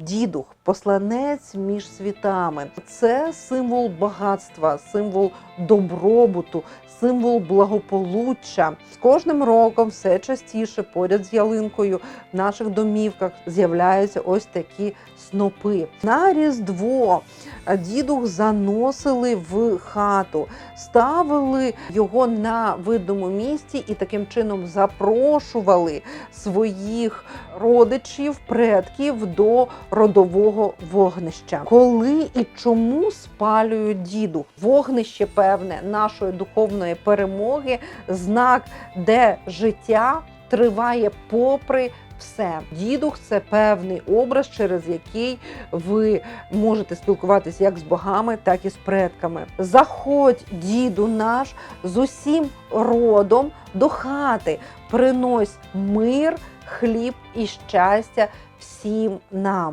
Дідух, посланець між світами. Це символ багатства, символ добробуту, символ благополуччя. З кожним роком все частіше поряд з ялинкою в наших домівках з'являються ось такі снопи. На Різдво дідух заносили в хату, ставили його на видному місці і таким чином запрошували своїх родичів, предків до родового вогнища. Коли і чому спалюють діду? Вогнище певне нашої духовної перемоги, знак, де життя триває попри. Все, дідух це певний образ, через який ви можете спілкуватися як з богами, так і з предками. Заходь, діду наш, з усім родом до хати, принось мир, хліб і щастя всім нам.